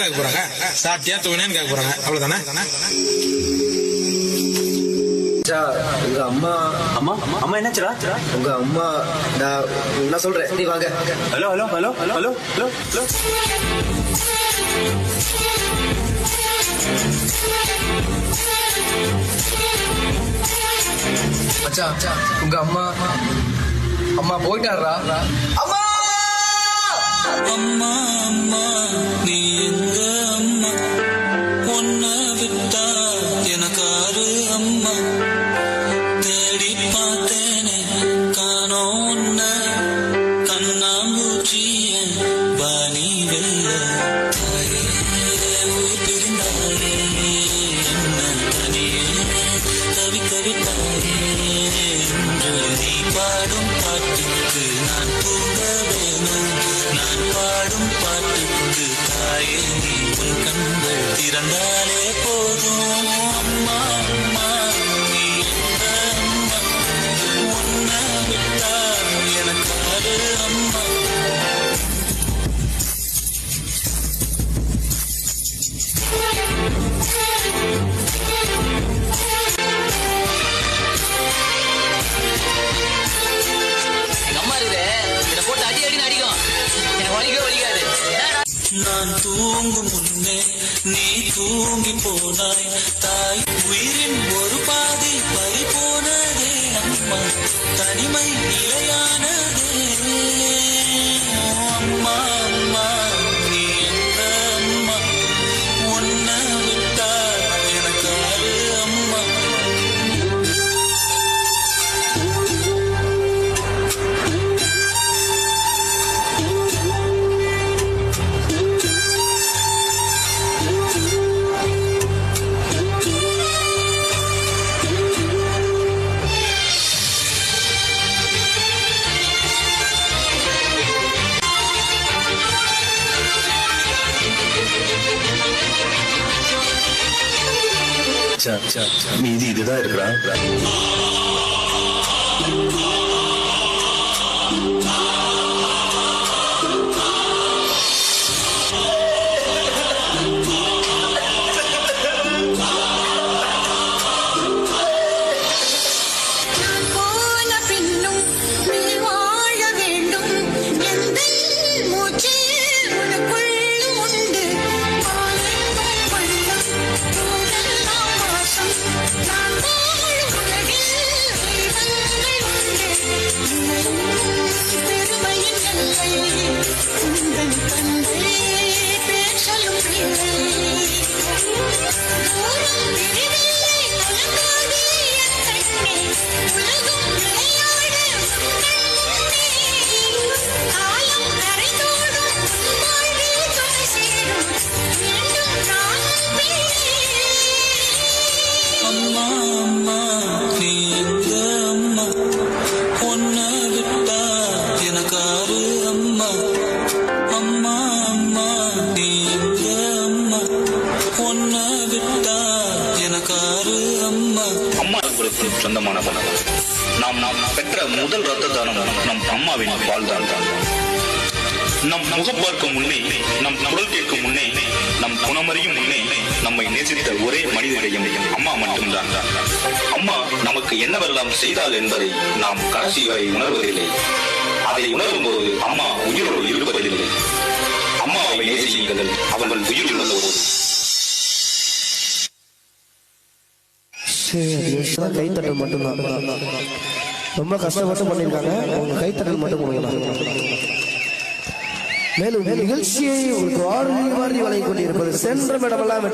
கேட்க போறாங்க. சாப்பிட்டியா? தூங்கினேன்னு கேட்க போறாங்க. அவ்வளவுதானே? உங்க அம்மா அம்மா அம்மா என்னாச்சுடா? உங்க அம்மா நான் நான் சொல்றேன். நீ வாங்க. Hello hello hello hello hello hello. Hello மச்சா உங்க அம்மா அம்மா போயிட்டாரா? அம்மா அம்மா நீ எங்க அம்மா உன்ன விட்டா எனக்காரு அம்மா தேடி பார்த்தேனே காணோம் உன்ன கண்ணாமூச்சிய வாணி வெல்ல தாயே உயிர் பிரிந்தாயே என்ன தனியே என்று நீ பாடும் பாட்டுக்கு நான் தூங்க வேணும் நான் பாடும் பாட்டுக்கு தாயே நீ உன் கண்கள் திறந்தாலே போதும் நான் தூங்கும் முன்னே நீ தூங்கி போனாய். தாய் உயிரின் ஒரு பாதி பறி போனதே அம்மா. தனிமை மீதி இதுதான் இருக்கிறான் உங்களுக்கு நாம் நாம் பெற்ற முதல் ரத்த தானம் நம் அம்மாவின் பால் தான் நம் முகம் பார்க்கும் முன்னே நம் குரல் கேட்கும் முன்னே நம் குணமறியும் முன்னே நம்மை நேசித்த ஒரே மனிதரையும் அம்மா மட்டும்தான். அம்மா நமக்கு என்னவெல்லாம் செய்தால் என்பதை நாம் கடைசி வரை உணர்வதில்லை. அதை உணரும் போது அம்மா உயிரோடு இருப்பதில்லை. அம்மாவை நேசியுங்கள் அவர்கள் உயிர் போது கைத்தட்டல் மட்டும்தான் ரொம்ப கஷ்டப்பட்டு பண்ணியிருக்காங்க. அவங்க கைத்தட்டல் மட்டும் கொடுக்கலாம் மேலும் நிகழ்ச்சியை உங்களுக்கு ஆறு மாதிரி வழங்கி கொண்டிருப்பது சென்ற மேடமெல்லாம்